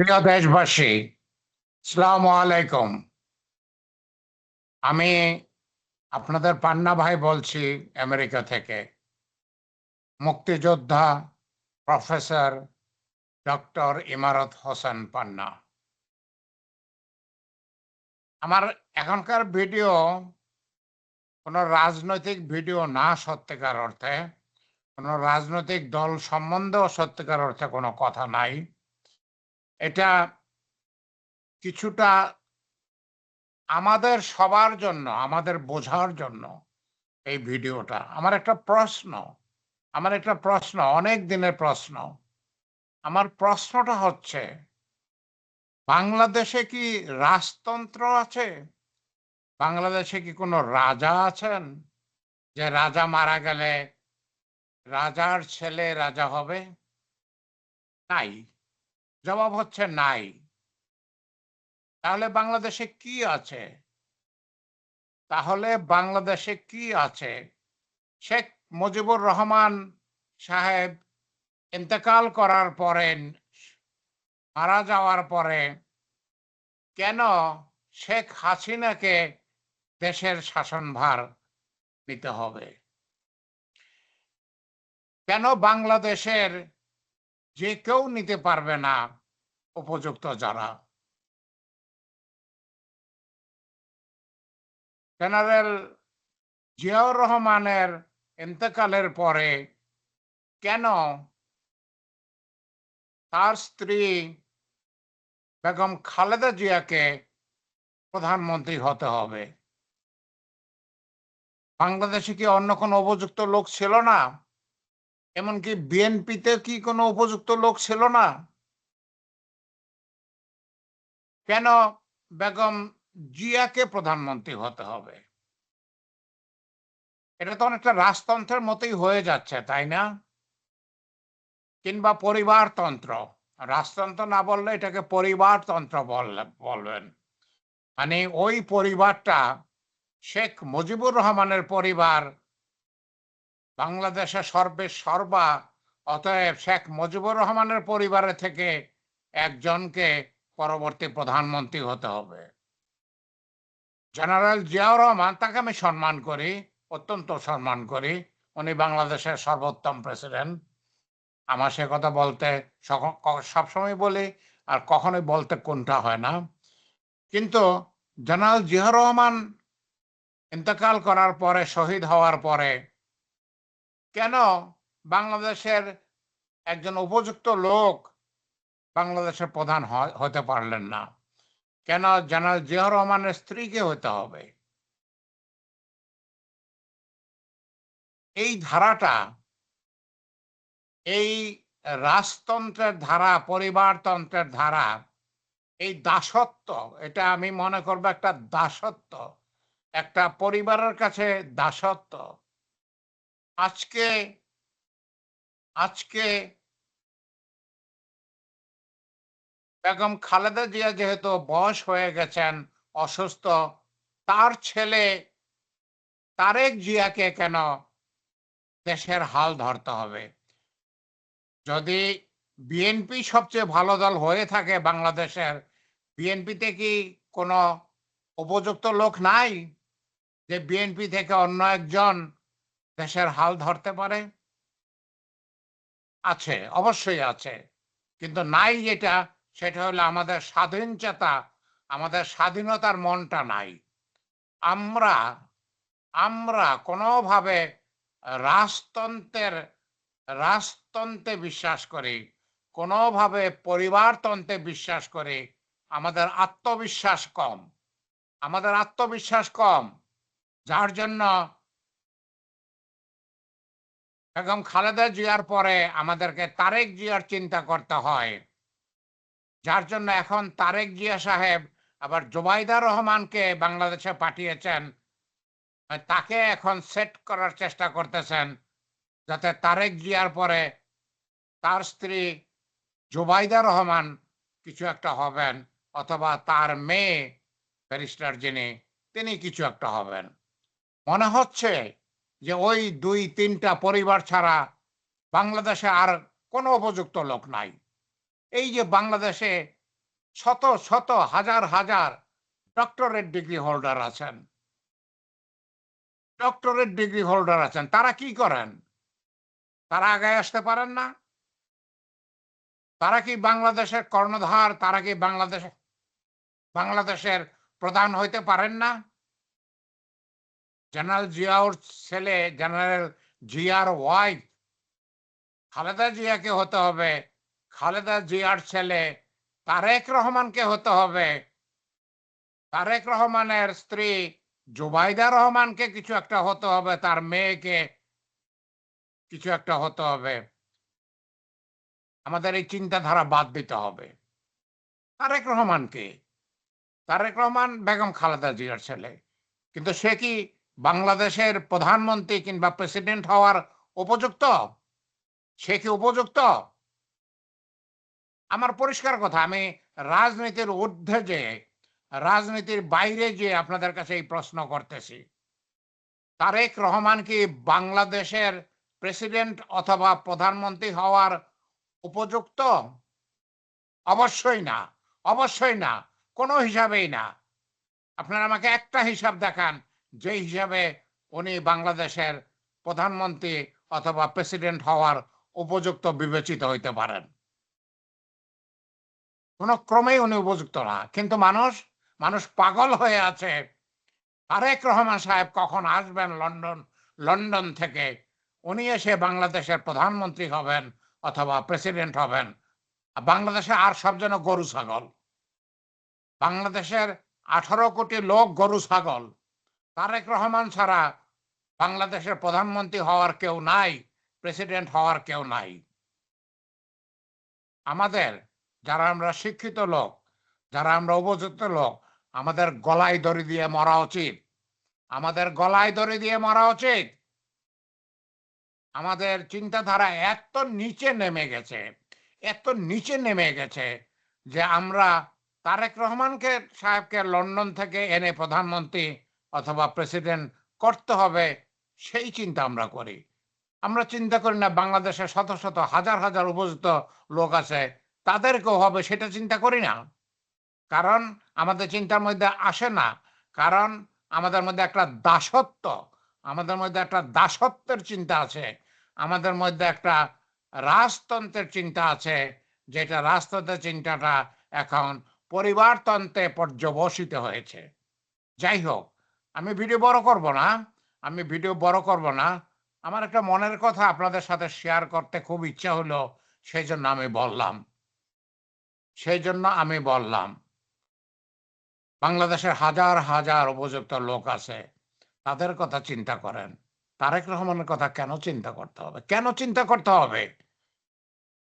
প্রিয় দেশবাসী সালাম আলাইকুম। আমি আপনাদের পান্না ভাই বলছি আমেরিকা থেকে। মুক্তিযোদ্ধা প্রফেসর ডক্টর ইমারত হোসেন পান্না। আমার এখনকার ভিডিও কোনো রাজনৈতিক ভিডিও না, সত্যিকার অর্থে। কোনো রাজনৈতিক দল সম্বন্ধেও সত্যিকার অর্থে কোনো কথা নাই। এটা কিছুটা আমাদের সবার জন্য, আমাদের বোঝার জন্য এই ভিডিওটা। আমার একটা প্রশ্ন, আমার একটা প্রশ্ন, অনেক দিনের প্রশ্ন। আমার প্রশ্নটা হচ্ছে, বাংলাদেশে কি রাজতন্ত্র আছে? বাংলাদেশে কি কোনো রাজা আছেন? যে রাজা মারা গেলে রাজার ছেলে রাজা হবে? নাই। জবাব হচ্ছে নাই। তাহলে বাংলাদেশে কি আছে? তাহলে বাংলাদেশে কি আছে? শেখ মুজিবুর রহমান সাহেব ইন্তেকাল করার পরে, মারা যাওয়ার পরে কেন শেখ হাসিনাকে দেশের শাসনভার নিতে হবে? কেন বাংলাদেশের যে কেউ নিতে পারবে না উপযুক্ত যারা। জেনারেল জিয়াউর রহমানের ইন্তেকালের পরে কেন তার স্ত্রী বেগম খালেদা জিয়াকে প্রধানমন্ত্রী হতে হবে? বাংলাদেশে কি অন্য কোনো উপযুক্ত লোক ছিল না? এমনকি বিএনপিতে কি কোনো উপযুক্ত লোক ছিল না? কেন বেগম জিয়াকে প্রধানমন্ত্রী হতে হবে? এটা তো অনেকটা রাজতন্ত্রের মতোই হয়ে যাচ্ছে, তাই না? কিংবা পরিবারতন্ত্র। রাজতন্ত্র না বললে এটাকে পরিবারতন্ত্র বলবেন। মানে ওই পরিবারটা শেখ মুজিবুর রহমানের পরিবার বাংলাদেশে সর্বে সর্বা, অতএব শেখ মুজিবুর রহমানের পরিবারের থেকে একজনকে পরবর্তী প্রধানমন্ত্রী হতে হবে। জেনারেল জিয়াউর রহমান তাকে আমি সম্মান করি, অত্যন্ত সম্মান করি। উনি বাংলাদেশের সর্বোত্তম প্রেসিডেন্ট। আমার সে কথা বলতে সবসময় বলি, আর কখনোই বলতে কোনটা হয় না। কিন্তু জেনারেল জিয়াউর রহমান ইন্তকাল করার পরে, শহীদ হওয়ার পরে কেন বাংলাদেশের একজন উপযুক্ত লোক বাংলাদেশের প্রধান হতে পারলেন না? কেন জেনারেল জিয়াউর রহমানের স্ত্রীকে হতে হবে? এই ধারাটা, এই রাজতন্ত্রের ধারা, পরিবারতন্ত্রের ধারা, এই দাসত্ব, এটা আমি মনে করব একটা দাসত্ব, একটা পরিবারের কাছে দাসত্ব। আজকে আজকে বেগম খালেদা জিয়া যেহেতু বয়স হয়ে গেছেন, অসুস্থ, তার ছেলে তারেক জিয়াকে কেন দেশের হাল ধরতে হবে? যদি বিএনপি সবচেয়ে ভালো দল হয়ে থাকে বাংলাদেশের, বিএনপিতে কি কোনো উপযুক্ত লোক নাই যে বিএনপি থেকে অন্য একজন দেশের হাল ধরতে পারে? আছে, অবশ্যই আছে। কিন্তু নাই যেটা, সেটা হলো আমাদের স্বাধীন চেতা, আমাদের স্বাধীনতার মনটা নাই। আমরা আমরা কোনোভাবে রাজতন্ত্রের, রাজতন্ত্রে বিশ্বাস করি, কোনোভাবে পরিবারতন্ত্রে বিশ্বাস করি, আমাদের আত্মবিশ্বাস কম। আমাদের আত্মবিশ্বাস কম। যার জন্য বেগম খালেদা জিয়ার পরে আমাদেরকে তারেক জিয়ার চিন্তা করতে হয়। যার জন্য এখন তারেক জিয়া সাহেব আবার জোবাইদা রহমানকে বাংলাদেশে পাঠিয়েছেন। তাকে এখন সেট করার চেষ্টা করতেছেন যাতে তারেক জিয়ার পরে তার স্ত্রী জোবাইদা রহমান কিছু একটা হবেন অথবা তার মেয়ে ব্যারিস্টার যিনি, তিনি কিছু একটা হবেন। মনে হচ্ছে যে ওই দুই, তিনটা পরিবার ছাড়া বাংলাদেশে আর কোনো উপযুক্ত লোক নাই। এই যে বাংলাদেশে শত শত, হাজার হাজার ডক্টরেট ডিগ্রি হোল্ডার আছেন। ডক্টরেট ডিগ্রি হোল্ডার আছেন। তারা কি করেন? তারা আগে আসতে পারেন না? তারা কি বাংলাদেশের কর্ণধার? তারা কি বাংলাদেশ, বাংলাদেশের প্রধান হইতে পারেন না? জেনারেল জিয়াউর ছেলে জেনারেল জিয়ার ওয়াইফ খালেদা জিয়াকে হতে হবে। খালেদা জিয়ার ছেলে, তারেক রহমানকে হতে হবে। তারেক রহমানের স্ত্রী জুবাইদা রহমানকে কিছু একটা হতে হবে, তার মেয়েকে কিছু একটা হতে হবে। আমাদের এই চিন্তাধারা বাদ দিতে হবে। তারেক রহমানকে। তারেক রহমান বেগম খালেদা জিয়ার ছেলে। কিন্তু সে কি বাংলাদেশের প্রধানমন্ত্রী কিংবা প্রেসিডেন্ট হওয়ার উপযুক্ত? সে কি উপযুক্ত? আমার পরিষ্কার কথা, আমি রাজনীতির ঊর্ধ্বে যে রাজনীতির বাইরে যে আপনাদের কাছে এই প্রশ্ন করতেছি। তারেক রহমান কি বাংলাদেশের প্রেসিডেন্ট অথবা প্রধানমন্ত্রী হওয়ার উপযুক্ত? অবশ্যই না অবশ্যই না, কোনো হিসাবেই না। আপনারা আমাকে একটা হিসাব দেখান যে হিসাবে উনি বাংলাদেশের প্রধানমন্ত্রী অথবা প্রেসিডেন্ট হওয়ার উপযুক্ত বিবেচিত হইতে পারেন। কোনো ক্রমেই উনি উপযুক্ত না। কিন্তু মানুষ মানুষ পাগল হয়ে আছে। তারেক রহমান সাহেব কখন আসবেন লন্ডন লন্ডন থেকে? উনি এসে বাংলাদেশের প্রধানমন্ত্রী হবেন অথবা প্রেসিডেন্ট হবেন। বাংলাদেশে আর সব যেন গরু ছাগল। বাংলাদেশের আঠারো কোটি লোক গরু ছাগল। তারেক রহমান ছাড়া বাংলাদেশের প্রধানমন্ত্রী হওয়ার কেউ নাই, প্রেসিডেন্ট হওয়ার কেউ নাই। আমাদের যারা আমরা শিক্ষিত লোক, যারা আমরা উপযুক্ত লোক, আমাদের গলায় দড়ি দিয়ে মরা উচিত। আমাদের গলায় দড়ি দিয়ে মরা উচিত। আমাদের চিন্তাধারা এত নিচে নেমে গেছে, এত নিচে নেমে গেছে যে আমরা তারেক রহমানকে সাহেবকে লন্ডন থেকে এনে প্রধানমন্ত্রী অথবা প্রেসিডেন্ট করতে হবে, সেই চিন্তা আমরা করি। আমরা চিন্তা করি না বাংলাদেশে শত শত, হাজার হাজার উপযুক্ত লোক আছে, তাদেরকেও হবে, সেটা চিন্তা করি না। কারণ আমাদের চিন্তার মধ্যে আসে না। কারণ আমাদের মধ্যে একটা দাসত্ব, আমাদের মধ্যে একটা দাসত্বের চিন্তা আছে, আমাদের মধ্যে একটা রাজতন্ত্রের চিন্তা আছে, যেটা রাজতন্ত্রের চিন্তাটা এখন পরিবারতন্ত্রে পর্যবসিত হয়েছে। যাই হোক আমি ভিডিও বড় করব না, আমি ভিডিও বড় করব না। আমার একটা মনের কথা আপনাদের সাথে শেয়ার করতে খুব ইচ্ছা হলো, সেই জন্য আমি বললাম। সেই জন্য আমি বললাম, বাংলাদেশের হাজার হাজার উপযুক্ত লোক আছে, তাদের কথা চিন্তা করেন। তারেক রহমানের কথা কেন চিন্তা করতে হবে? কেন চিন্তা করতে হবে?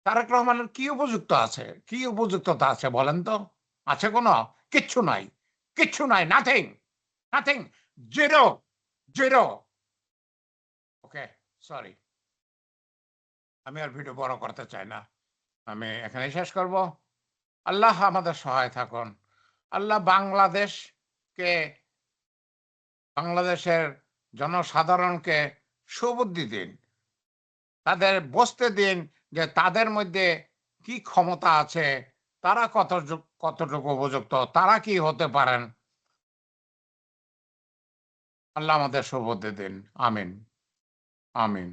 তারেক রহমানের কি উপযুক্ত আছে? কি উপযুক্ততা আছে বলেন তো? আছে কোনো? কিচ্ছু নাই। কিচ্ছু নাই nothing nothing zero zero okay sorry আমি আর ভিডিও বড় করতে চাই না। আমি এখানে শেষ করব। আল্লাহ আমাদের সহায় থাকুন। আল্লাহ বাংলাদেশকে, বাংলাদেশের জনসাধারণকে সুবুদ্ধি দিন। তাদের বসতে দিন যে তাদের মধ্যে কি ক্ষমতা আছে, তারা কত কতটুকু উপযুক্ত, তারা কি হতে পারেন। আল্লাহ আমাদের সুবুদ্ধি দিন আমিন। আমিন।